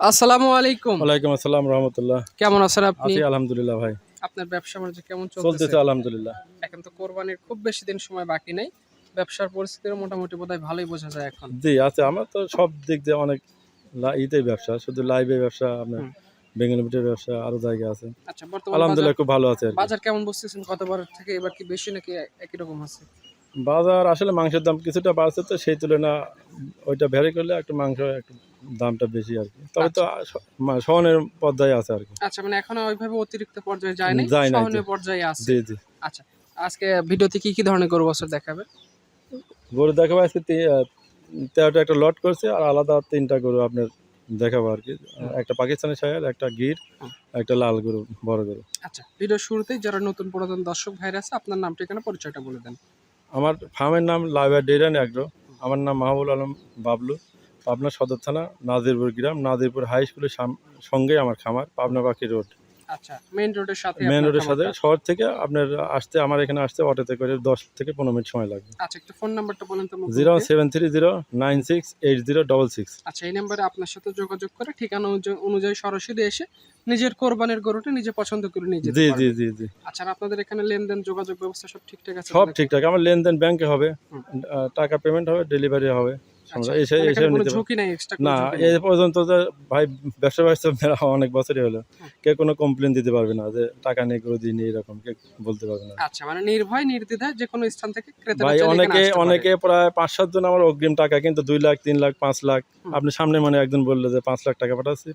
আসসালামু আলাইকুম। ওয়ালাইকুম আসসালাম রহমতুল্লাহ। কেমন আছেন আপনি? আলহামদুলিল্লাহ ভাই। আপনার ব্যবসা বাণিজ্য কেমন চলতেছে? আলহামদুলিল্লাহ। এখন তো কোরবানির খুব বেশি দিন সময় বাকি নেই। ব্যবসার পরিস্থিতিও মোটামুটি বোধহয় ভালোই বোঝা যায় এখন। জি আছে। আমার তো সব দিক দিয়ে অনেক ইতে ব্যবসা শুধু লাইভে ব্যবসা আপনার হুম। বেঙ্গল মিটের ব্যবসা আরও জায়গা আছে। আচ্ছা বর্তমান আলহামদুলিল্লাহ খুব ভালো আছে বাজার- কেমন বুঝতেছেন? গতবার থেকে এবার কি বেশি নাকি একই রকম আছে? বাজার আসলে মাংসের দাম কিছুটা বাড়ছে তো সেই তুলনা ওইটা ভ্যারি করলে একটু মাংস একটু দামটা বেশি আর কি। তবে তো মা- সহনের পর্যায়ে আছে আর কি। আচ্ছা মানে এখনও ওইভাবে অতিরিক্ত পর্যায়ে যায় নাই, সহনীয় জি। পর্যায়ে আছে। জি জি। আচ্ছা আজকে ভিডিওতে কি কি ধরনের গরু বছর দেখাবে? গরু দেখাবো আজকে তেরোটা একটা লট করছে আর আলাদা তিনটা গরু আপনার দেখাবো আর কি। একটা পাকিস্তানি সায়াল একটা গির একটা লাল গরু বড় গরু। আচ্ছা ভিডিও শুরুতেই যারা নতুন পুরাতন দর্শক ভাইরা আছে আপনার নামটা এখানে পরিচয়টা বলে দেন। আমার ফার্মের নাম লাইবার ডেরান অ্যাগ্রো আমার নাম মাহবুল আলম বাবলু। পাবনা সদর থানা নাজিরপুর গ্রাম নাজিরপুর হাই স্কুলের সঙ্গে আমার খামার পাবনা পাখি রোড আচ্ছা মেইন রোডের সাথে আপনার রোডের সাথে শহর থেকে আপনার আসতে আমার এখানে আসতে অটোতে করে দশ থেকে পনেরো মিনিট সময় লাগবে আচ্ছা একটু ফোন নাম্বারটা বলেন তো zero seven three zero nine six eight zero double six. আচ্ছা এই নাম্বারে আপনার সাথে যোগাযোগ করে ঠিকানা অনুযায়ী সরাসরি এসে নিজের কোরবানির গরুটা নিজে পছন্দ করে নিয়ে যেতে জি জি জি জি। আচ্ছা আপনাদের এখানে লেনদেন যোগাযোগ ব্যবস্থা সব ঠিকঠাক আছে সব ঠিকঠাক আমার লেনদেন ব্যাংকে হবে টাকা পেমেন্ট হবে ডেলিভারি হবে। আচ্ছা, এসে মানে এসে নিতে পারবে। ঝুঁকি নাই এক্সট্রা না এই পর্যন্ত তো ভাই ব্যবসা ব্যবসা অনেক বছরই হলো। হুম। কোনো কমপ্লেন দিতে পারবে না যে টাকা নেই করে দিই এরকম কেউ বলতে পারবে না। আচ্ছা মানে নির্ভয় নির্দ্বিধায় যে কোনো স্থান থেকে ক্রেতা ভাই অনেকে অনেকে প্রায় পাঁচ সাত জন আমার অগ্রিম টাকা কিন্তু দুই লাখ তিন লাখ পাঁচ লাখ। আপনি সামনে মানে একজন বলল যে পাঁচ লাখ টাকা পাঠাচ্ছি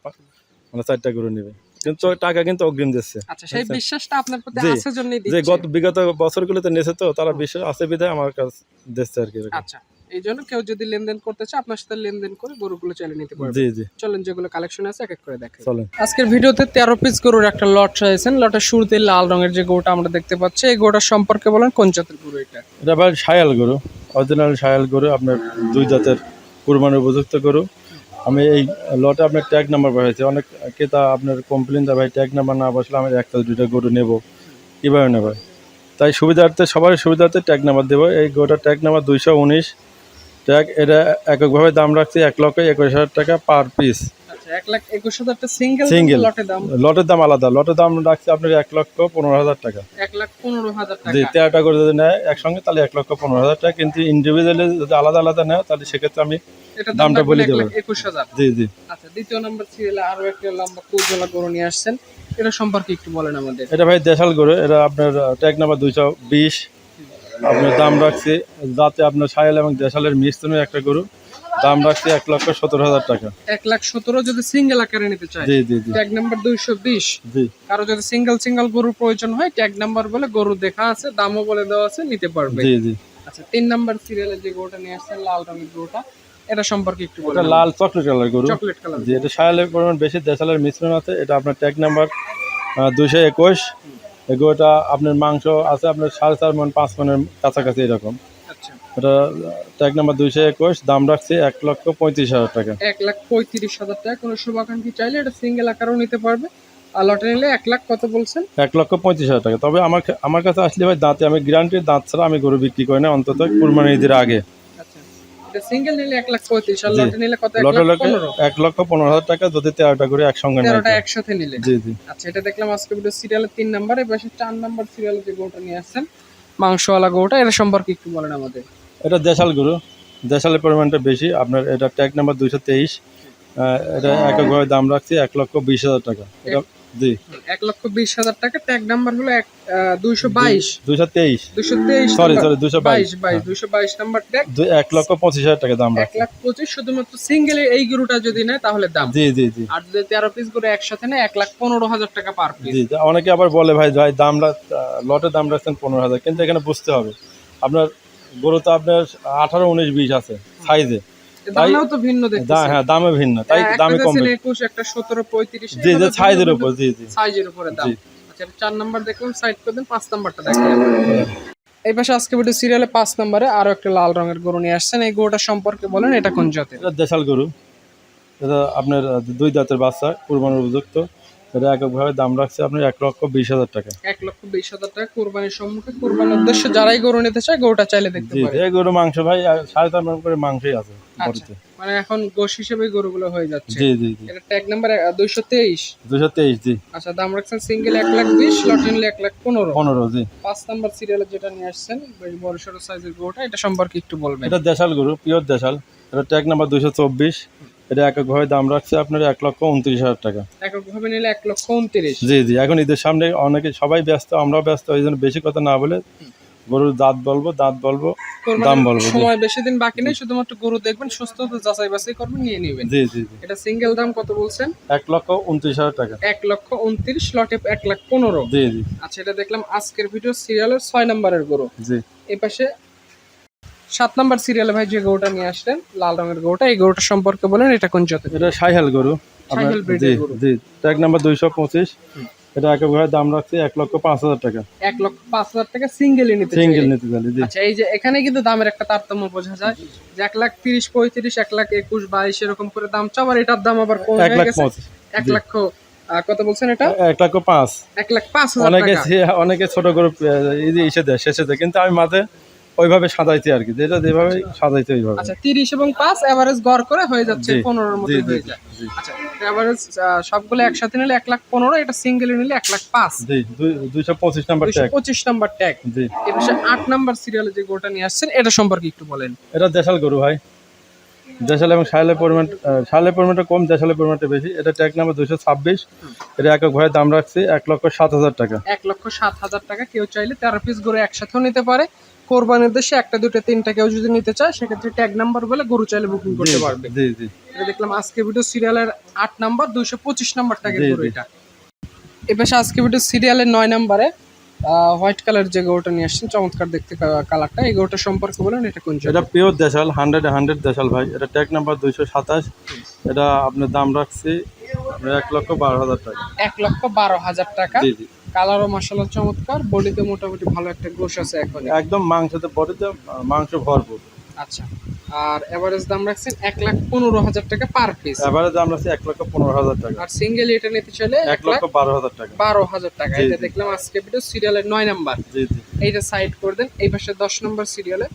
মানে চারটা গরু নেবে। কিন্তু টাকা কিন্তু অগ্রিম দিচ্ছে। আচ্ছা সেই। বিশ্বাসটা আপনার প্রতি আছে জন্যই যে গত বিগত বছরগুলোতে নেছে তো তারা বিশ্বাস আছে বিধায় আমার কাছে দিচ্ছে আর কি আচ্ছা। এই জন্য কেউ যদি লেনদেন করতে চায় আপনার সাথে লেনদেন করে গরুগুলো চালিয়ে নিতে পারবে। জি জি। চলেন যেগুলো কালেকশন আছে এক এক করে দেখেন চলেন। আজকের ভিডিওতে তেরো পিস গরুর একটা লট চাইছেন লটের শুরুতে লাল রঙের যে গরুটা আমরা দেখতে পাচ্ছি এই গরুটার সম্পর্কে বলেন কোন জাতের গরু এটা? এটা ভাই সায়াল গরু। অরিজিনাল সায়াল গরু আপনার দুই জাতের কুরবানির উপযুক্ত গরু। আমি এই লটে আপনার ট্যাগ নাম্বার পাইছি অনেক ক্রেতা আপনার কমপ্লেন দেয় ভাই ট্যাগ নাম্বার না বসলে আমি একটা দুইটা গরু নেব। কীভাবে নেব? তাই সুবিধার্থে সবার সুবিধার্থে ট্যাগ নাম্বার দেবো। এই গরুটার ট্যাগ নাম্বার দুইশো উনিশ। ট্যাগ এটা এককভাবে দাম রাখছি এক লক্ষ একুশ হাজার টাকা পার পিস। আচ্ছা সিঙ্গেল লটের দাম? আলাদা। লটের দাম রাখছি আপনার এক লক্ষ পনেরো হাজার টাকা। জি তেরোটা করে যদি নেয় একসঙ্গে তাহলে এক লক্ষ পনেরো হাজার টাকা। কিন্তু ইন্ডিভিজুয়ালি যদি আলাদা আলাদা নেয় তাহলে সেক্ষেত্রে আমি দামটা বলে দেবো। জি জি। আচ্ছা দ্বিতীয় নাম্বার সিরিয়ালে আরও একটা লম্বা কুজলা গরু নিয়ে আসছেন। এটা সম্পর্কে একটু বলেন আমাদের। এটা ভাই দেশাল গরু। এটা আপনার ট্যাগ নাম্বার দুইশো বিশ। আপনার দাম রাখছি যাতে আপনার সায়াল এবং দেশালের মিশ্রণের একটা গরু দাম রাখছি এক লক্ষ সতেরো হাজার টাকা। এক লাখ সতেরো যদি সিঙ্গেল আকারে নিতে চায় জি জি জি। ট্যাগ নাম্বার দুইশো বিশ। জি। কারও যদি সিঙ্গেল সিঙ্গেল গরুর প্রয়োজন হয় ট্যাগ নাম্বার বলে গরু দেখা আছে দামও বলে দেওয়া আছে নিতে পারবে। জি জি। আচ্ছা তিন নাম্বার সিরিয়ালে যে গরুটা নিয়ে আসছেন লাল রঙের গরুটা এটা সম্পর্কে একটু এটা লাল চকলেট কালার গরু। চকলেট কালার জি এটা সায়ালের পরিমাণ বেশি দেশালের মিশ্রণ আছে এটা আপনার ট্যাগ নাম্বার দুইশো একুশ। এই গরুটা আপনার মাংস আছে আপনার সাড়ে চার মন পাঁচ মনের কাছাকাছি এরকম। এটা ট্যাগ নাম্বার দুইশো একুশ দাম রাখছি এক লক্ষ পঁয়ত্রিশ হাজার টাকা। এক লাখ পঁয়ত্রিশ হাজার টাকা কোনো শুভাকাঙ্ক্ষী চাইলে এটা সিঙ্গেল আকারেও নিতে পারবে। আর লটে নিলে এক লাখ কত বলছেন? এক লক্ষ পঁয়ত্রিশ হাজার টাকা। তবে আমার আমার কাছে আসলে ভাই দাঁতে আমি গ্যারান্টির দাঁত ছাড়া আমি গরু বিক্রি করি না অন্তত কুরবানি ঈদের আগে। সিঙ্গেল নিলে এক লাখ পঁয়ত্রিশ আর লটে নিলে কত? লটে লটে এক লক্ষ পনেরো হাজার টাকা যদি তেরোটা করে একসঙ্গে তেরোটা একসাথে নিলে। জি জি। আচ্ছা এটা দেখলাম আজকে ভিডিও সিরিয়ালের তিন নাম্বার এবার চার নাম্বার সিরিয়ালে যে গরুটা নিয়ে আসছেন মাংসওয়ালা গরুটা এটা সম্পর্কে একটু বলেন আমাদের। এটা দেশাল গরু। দেশালের পরিমাণটা বেশি। আপনার এটা ট্যাগ নাম্বার দুইশো তেইশ। এটা এককভাবে দাম রাখছি এক লক্ষ বিশ হাজার টাকা। এটা জি। এক লক্ষ বিশ হাজার টাকা ট্যাগ নাম্বার হলো এক দুইশো বাইশ। দুইশো তেইশ। দুইশো তেইশ সরি সরি দুইশো বাইশ। বাইশ বাইশ দুইশো বাইশ নাম্বার ট্যাগ এক লক্ষ পঁচিশ হাজার টাকা দাম এক লাখ পঁচিশ শুধুমাত্র সিঙ্গেল এই গরুটা যদি নেয় তাহলে দাম। জি জি জি। আর যদি তেরো পিস গরু একসাথে নেয় এক লাখ পনেরো হাজার টাকা পার পিস জি। অনেকে আবার বলে ভাই ভাই দাম রাখ- লটের দাম রাখছেন পনেরো হাজার। কিন্তু এখানে বুঝতে হবে আপনার গরু তো আপনার আঠারো উনিশ বিশ আছে সাইজে দামেও তো ভিন্ন দেখতে হ্যাঁ দামে ভিন্ন। তাই দামে কম বেশি। একুশ একটা সতেরো পঁয়ত্রিশ জি যে সাইজের উপর জি জি। সাইজের উপরে দাম। আচ্ছা চার নাম্বার দেখলাম সাইড করে দেন পাঁচ নাম্বারটা দেখেন। এই পাশে আজকে ভিডিও সিরিয়ালে পাঁচ নম্বরে আরও একটা লাল রঙের গরু নিয়ে আসছেন। এই গরুটা সম্পর্কে বলেন এটা কোন জাতের? এটা দেশাল গরু। এটা আপনার দুই দাঁতের বাচ্চা কুরবানির উপযুক্ত। এটা এককভাবে দাম রাখছে আপনার এক লক্ষ বিশ হাজার টাকা। এক লক্ষ বিশ হাজার টাকা কোরবানির সম্মুখে। কোরবানির উদ্দেশ্যে যারাই গরু নিতে চায় গরুটা চাইলে দেখতে পারে। এই গরু মাংস ভাই সাড়ে চার মন করে মাংসই আছে আচ্ছা মানে এখন গোশ হিসেবে গরুগুলো হয়ে যাচ্ছে। জি জি জি। এটা ট্যাগ নাম্বার দুইশো তেইশ। দুশো তেইশ জি। আচ্ছা দাম রাখছেন সিঙ্গেল এক লাখ বিশ লটে নিলে এক লাখ পনেরো। পনেরো জি। পাঁচ নাম্বার সিরিয়ালে যেটা নিয়ে আসছেন বেশ বড় সড়ো সাইজের গরুটা এটা সম্পর্কে একটু বলবেন। এটা দেশাল গরু পিওর দেশাল। এটা ট্যাগ নাম্বার দুশো চব্বিশ। এটা এককভাবে দাম রাখছে আপনার এক লক্ষ উনত্রিশ হাজার টাকা। এককভাবে নিলে এক লক্ষ উনত্রিশ। জি জি এখন ঈদের সামনে অনেকে সবাই ব্যস্ত আমরাও ব্যস্ত ওই জন্য বেশি কথা না বলে গরুর দাঁত বলব দাঁত বলব দাম বলব সময় বেশি দিন বাকি নেই শুধুমাত্র গরু দেখবেন সুস্থ যাচাই বাছাই করবেন নিয়ে নেবেন। জি জি এটা সিঙ্গেল দাম কত বলছেন? এক লক্ষ উনত্রিশ হাজার টাকা। এক লক্ষ উনত্রিশ লটে এক লাখ পনেরো। জি জি। আচ্ছা এটা দেখলাম আজকের ভিডিও সিরিয়ালের ছয় নম্বরের গরু। জি। এই পাশে সাত নাম্বার সিরিয়ালে ভাই যে গরুটা নিয়ে আসলেন লাল রঙের গরুটা এই গরুটা সম্পর্কে বলেন এটা কোন জাতের এটা সাইহাল গরু। সাইহাল breed গরু। জি ট্যাগ নাম্বার দুইশো পঁচিশ। এটা এককভাবে দাম রাখছে এক লক্ষ পাঁচ হাজার টাকা। এক লক্ষ পাঁচ হাজার টাকা সিঙ্গেল নিতে সিঙ্গেল নিতে চাইলে আচ্ছা এই যে এখানে কিন্তু দামের একটা তারতম্য বোঝা যায় যে এক লাখ তিরিশ পঁয়ত্রিশ এক লাখ একুশ বাইশ এরকম করে দাম চাও আর এটার দাম আবার কম এক লাখ গেছে। এক লক্ষ কত বলছেন এটা? এক লক্ষ পাঁচ। এক লাখ পাঁচ হাজার অনেকে অনেকে ছোট যে ইসে দেয় শেষে দেয়। কিন্তু আমি মাঝে ওইভাবে সাজাইতে আর কি যেটা যেভাবে সাজাইতে ওইভাবে। আচ্ছা তিরিশ এবং পাঁচ এভারেজ গড় করে হয়ে যাচ্ছে জি, পনেরোর মতো জি, জি, হয়ে যায়। আচ্ছা এভারেজ সবগুলো একসাথে নিলে এক লাখ পনেরো এটা সিঙ্গেল নিলে এক লাখ পাঁচ। জি দুই- দুইশো পঁচিশ নাম্বার ট্যাগ পঁচিশ নাম্বার ট্যাগ জি। এবার আট নাম্বার সিরিয়ালে যে গোটা নিয়ে আসছেন এটা সম্পর্কে একটু বলেন। এটা দেশাল গরু ভাই। দেশাল এবং সাইলের পরিমাণ আহ, পরিমাণটা কম দেশালের পরিমাণটা বেশি। এটা ট্যাগ নাম্বার দুশো ছাব্বিশ। এটা একক ভাই দাম রাখছি এক লক্ষ সাত হাজার টাকা। এক লক্ষ সাত হাজার টাকা। কেউ চাইলে তেরো পিস গরু একসাথেও নিতে পারে। কোরবানির দেশে একটা দুটো তিনটা কেউ যদি নিতে চায় সেক্ষেত্রে ট্যাগ নাম্বার বলে গরু চাইলে বুকিং করতে পারবে। জি জি। এটা দেখলাম আজকে ভিডিও সিরিয়ালের আট নাম্বার দুইশো পঁচিশ নাম্বার ট্যাগের গরু এটা। এবার আজকে ভিডিও সিরিয়ালের নয় নাম্বারে হোয়াইট কালার যে গরুটা নিয়ে আসছেন চমৎকার দেখতে কালারটা এই গরুটা সম্পর্কে বলেন এটা কোন এটা পিওর দেশাল হান্ড্রেড হান্ড্রেড দেশাল ভাই। এটা ট্যাগ নাম্বার দুইশো সাতাশ। এটা আপনার দাম রাখছি এক লক্ষ বারো হাজার টাকা। এক লক্ষ বারো হাজার টাকা। জি জি। কালারও মশলা চমৎকার বডিতে মোটামুটি ভালো একটা গোশ আছে এখন। একদম মাংসতে বডিতে মাংস ভরপুর। আচ্ছা আর এভারেজ দাম রাখছেন এক লাখ পনেরো হাজার টাকা পার পিস এভারেজ দাম রাখছি এক লক্ষ পনেরো হাজার টাকা। আর সিঙ্গেল এটা নিতে চাইলে এক লক্ষ বারো হাজার টাকা। বারো হাজার টাকা। এটা দেখলাম আজকে ভিডিও সিরিয়ালের নয় নাম্বার। জি জি। এইটা সাইড করে দেন। এই পাশে দশ নম্বর সিরিয়ালে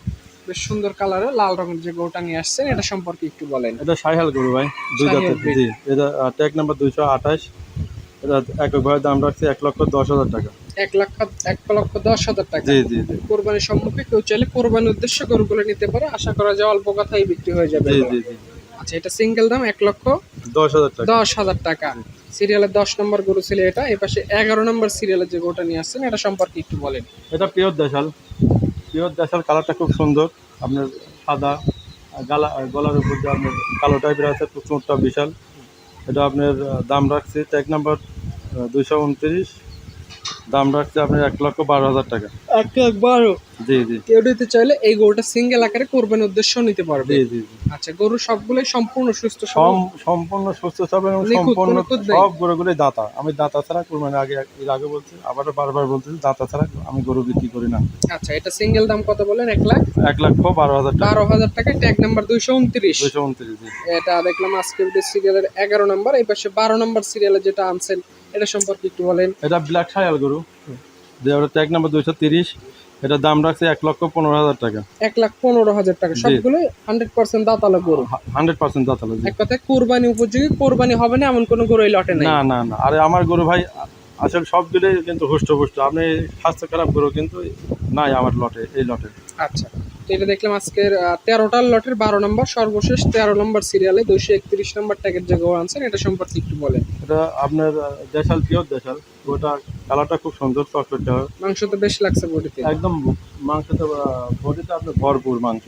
বেশ সুন্দর কালারে লাল রঙের যে গরুটা নিয়ে আসছেন এটা সম্পর্কে একটু বলেন। এটা সাইহাল গরু ভাই দুই জাতের। জি এটা ট্যাগ নাম্বার দুইশো আঠাশ। এটা এককভাবে দাম রাখছি এক লক্ষ দশ হাজার টাকা। এক লক্ষ এক লক্ষ দশ হাজার টাকা। জি জি জি। কোরবানির সম্মুখে কেউ চাইলে কোরবানির উদ্দেশ্যে গরুগুলো নিতে পারে। আশা করা যায় অল্প কথাই বিক্রি হয়ে যাবে। জি জি জি। আচ্ছা এটা সিঙ্গেল দাম এক লক্ষ দশ হাজার টাকা। দশ হাজার টাকা। সিরিয়ালের দশ নম্বর গরু ছিল এটা। এই পাশে এগারো নম্বর সিরিয়ালের যে গরুটা নিয়ে আসছেন এটা সম্পর্কে একটু বলেন। এটা পিওর দেশাল। পিওর দেশাল কালারটা খুব সুন্দর। আপনার সাদা গালা গলার উপর যে আপনার কালো টাইপের আছে চোঁটটা বিশাল। এটা আপনার দাম রাখছে এক নাম্বার দুইশো উনত্রিশ। দাম রাখছে আপনার এক লক্ষ বারো হাজার টাকা। এক লাখ বারো। কেউ নিতে চাইলে এই গরুটা সিঙ্গেল আকারে কোরবানির উদ্দেশ্য নিতে পারবে। আচ্ছা গরু সবগুলোই সম্পূর্ণ সুস্থ সম্পূর্ণ সুস্থ নিখুঁত, সম্পূর্ণ। সব গরুগুলোই দাতা। আমি দাতা ছাড়া কুরবানি আগে এর আগে বলছি আবারও বারবার বলতেছি দাতা ছাড়া আমি গরু বিক্রি করি না। আচ্ছা এটা সিঙ্গেল দাম কত বলেন? এক লাখ? এক লক্ষ বারো হাজার টাকা। বারো হাজার টাকা ট্যাগ নাম্বার দুইশো উনত্রিশ। দুইশো উনত্রিশ এটা দেখলাম আজকে সিরিয়ালের এগারো নম্বর এই পাশে বারো নম্বর সিরিয়ালে যেটা আনছেন এটা সম্পর্কে একটু বলেন। এটা ব্ল্যাক সায়াল গরু। যে ওটা ট্যাগ নাম্বার দুইশো তিরিশ। এটা দাম রাখছে এক লক্ষ পনেরো হাজার টাকা। এক লাখ পনেরো হাজার টাকা। সবগুলো হান্ড্রেড পার্সেন্ট দাঁতালো গরু। হান্ড্রেড পার্সেন্ট দাতালো এক কথায় কোরবানি উপযোগী কোরবানি হবে না এমন কোনো গরু এই লটে নেই। না না না। আরে আমার গরু ভাই আসলে সবগুলোই কিন্তু হুষ্ট হুষ্ট আপনি স্বাস্থ্য খারাপ গরু কিন্তু নাই আমার লটে এই লটে। আচ্ছা। এটা দেখলাম আজকের তেরোটার লটের বারো নম্বর সর্বশেষ তেরো নম্বর সিরিয়ালে দুইশো একত্রিশ নম্বর ট্যাগের যে গোয়া আনছেন এটা সম্পর্কে একটু বলেন। এটা আপনার দেশাল পিওর দেশাল। ওটা কালারটা খুব সুন্দর চকলেট হয় মাংস তো বেশ লাগছে বডিতে। একদম মাংস তো বডিতে আপনার ভরপুর মাংস।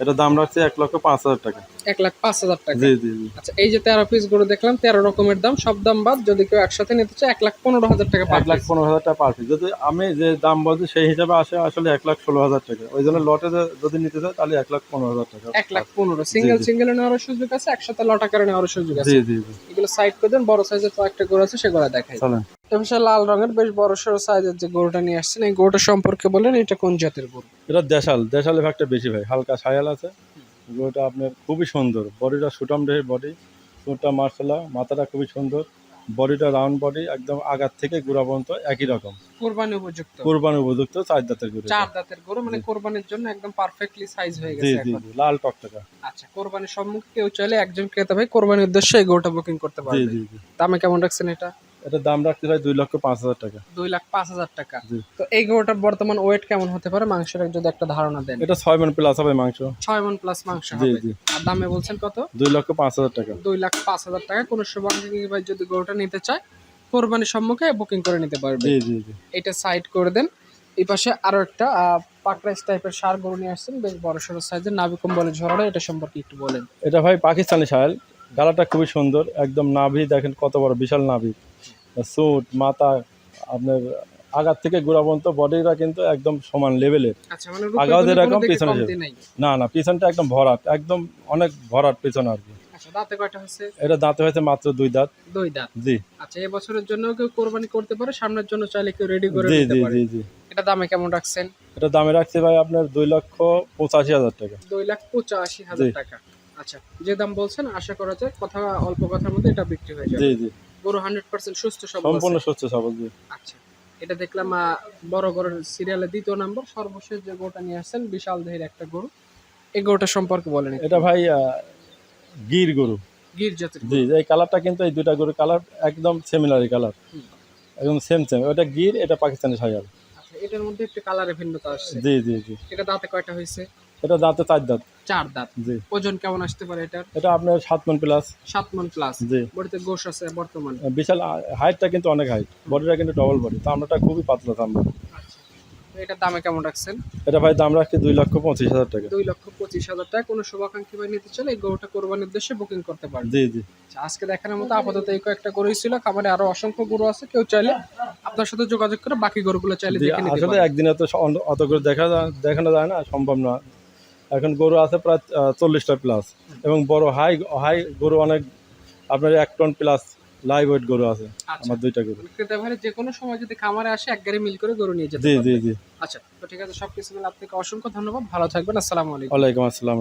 এটা দাম রাখছে এক লক্ষ পাঁচ হাজার টাকা। এক লাখ পাঁচ হাজার টাকা। জি জি জি। আচ্ছা এই যে তেরো পিস গরু দেখলাম তেরো রকমের দাম সব দাম বাদ যদি কেউ একসাথে নিতে চায় এক লাখ পনেরো হাজার টাকা এক লাখ পনেরো হাজার টাকা পার পিস যদি আমি যে দাম বলছি সেই হিসাবে আসে আসলে এক লাখ ষোলো হাজার টাকা। ওই জন্য লটে যদি নিতে চায় তাহলে এক লাখ পনেরো হাজার টাকা। এক লাখ পনেরো। সিঙ্গেল। সিঙ্গেল নেওয়ার সুযোগ আছে একসাথে লটা করে নেওয়ার সুযোগ আছে। জি জি। জি এগুলো সাইড করে দেন বড় সাইজের কয়েকটা গরু আছে সেগুলো দেখাই। চলেন। এবার লাল রঙের বেশ বড় সড়ো সাইজের যে গরুটা নিয়ে আসছেন এই গরুটা সম্পর্কে বলেন এটা কোন জাতের গরু? এটা দেশাল। দেশাল এফেক্টটা বেশি ভাই হালকা সায়াল আছে। ওটা আপনার খুবই সুন্দর। বডিটা সুটাম রে বডি চোরটা মার্শাল্লাহ মাথাটা খুবই সুন্দর। বডিটা রাউন্ড বডি একদম আগার থেকে গোড়া পর্যন্ত একই রকম। কোরবানি উপযুক্ত। কোরবানি উপযুক্ত চার দাঁতের গরু চার দাঁতের গরু মানে কোরবানির জন্য একদম পারফেক্টলি সাইজ হয়ে গেছে জি জি লাল টকটকা। আচ্ছা কোরবানির সম্মুখে কেউ চাইলে একজন ক্রেতা ভাই কোরবানির উদ্দেশ্যে এই গরুটা বুকিং করতে পারবে। জি জি। দামে কেমন রাখছেন এটা? এটার দাম রাখতে হয় দুই লক্ষ পাঁচ হাজার টাকা। দুই লাখ পাঁচ হাজার টাকা। তো এই গরুটার বর্তমান ওয়েট কেমন হতে পারে? মাংসের যদি একটা ধারণা দেন। এটা ছয় মন প্লাস হবে মাংস। ছয় মন প্লাস মাংস জি জি। আর দামে বলছেন কত? দুই লক্ষ পাঁচ হাজার টাকা। দুই লাখ পাঁচ হাজার টাকা। কোনো ভাই যদি গরুটা নিতে চায় কোরবানির সম্মুখে বুকিং করে নিতে পারবে। জি জি জি। এটা সাইড করে দেন। এই পাশে আরও একটা পাকড়াইশ টাইপের সার গরু নিয়ে আসছেন। বেশ বড় সড়ো সাইজের নাভি কম্বলে ঝরানো এটা সম্পর্কে একটু বলেন। এটা ভাই পাকিস্তানি সাহেল। গালাটা খুবই সুন্দর। একদম নাভি। দেখেন কত বড় বিশাল নাভি। সুট মাথা আপনার আগার থেকে গোড়া পর্যন্ত বডিটা কিন্তু একদম সমান লেভেলের আচ্ছা মানে আগাও যেরকম পিছনে না না পিছনটা একদম ভরাট একদম অনেক ভরাট পিছন আর কি। আচ্ছা দাঁতে হচ্ছে এটা দাঁতে হয়েছে মাত্র দুই দাঁত। দুই দাঁত। জি। আচ্ছা এই বছরের জন্য কেউ কোরবানি করতে পারে সামনের জন্য চাইলে কেউ রেডি করে জি জি পারে। জি জি। এটা দামে কেমন রাখছেন? এটা দামে রাখছি ভাই আপনার দুই লক্ষ পঁচাশি হাজার টাকা। দুই লাখ পঁচাশি হাজার টাকা। আচ্ছা যে দাম বলছেন আশা করা যায় কথা অল্প কথার মধ্যে এটা বিক্রি হয়ে যাবে। জি জি। গরু হান্ড্রেড পার্সেন্ট সুস্থ সব সম্পূর্ণ সুস্থ সবল আচ্ছা এটা দেখলাম বড় গরুর সিরিয়ালের দ্বিতীয় নম্বর। সর্বশেষ যে গরুটা নিয়ে আসছেন বিশাল দেহের একটা গরু। এই গরুটা সম্পর্কে বলেন এটা ভাই গির গরু। গির জাতের জি এই কালারটা কিন্তু এই দুইটা গরুর কালার একদম সিমিলারি কালার একদম সেম সেম ওটা গির এটা পাকিস্তানি আচ্ছা এটার মধ্যে একটু কালারে ভিন্নতা আসছে। জি জি জি। এটা দাঁতে কয়টা হয়েছে? এটা দাঁতে চার দাঁত। চার দাঁত। জি। ওজন কেমন আসতে পারে এটার? এটা আপনার সাত মন প্লাস সাত মন প্লাস জি। বডিতে গোশ আছে বর্তমানে? বিশাল হাইটটা কিন্তু অনেক হাইট বডিটা কিন্তু ডবল বডি চামড়াটা খুবই পাতলা চামড়া আচ্ছা। তো এটার দামে কেমন রাখছেন? এটা ভাই দাম রাখছি দুই লক্ষ পঁচিশ হাজার টাকা। দুই লক্ষ পঁচিশ হাজার টাকা। কোনো শুভাকাঙ্ক্ষী ভাই নিতে চাইলে এই গরুটা কোরবানির উদ্দেশ্যে বুকিং করতে পারবে। জি জি। আচ্ছা, আজকে দেখানোর মতো আপাতত এই কয়েকটা গরুই ছিল। খামারে আরও অসংখ্য গরু আছে। কেউ চাইলে আপনার সাথে যোগাযোগ করে বাকি গরুগুলো চাইলে দেখে নিতে আসলে একদিনে তো অত করে দেখা দেখানো যায় না সম্ভব না। এখন গরু আছে প্রায় চল্লিশটা প্লাস এবং বড় হাই হাই গরু অনেক আপনার এক টন প্লাস লাইভ ওয়েট গরু আছে আচ্ছা। আমার দুইটা গরু। ক্রেতা ভাই যে কোনো সময় যদি খামারে আসে এক গাড়ি মিল করে গরু নিয়ে যেতে জি জি জি। আচ্ছা তো ঠিক আছে সবকিছু মিলে আপনাকে অসংখ্য ধন্যবাদ। ভালো থাকবেন আসসালামু আলাইকুম। ওয়ালাইকুম আসসালাম।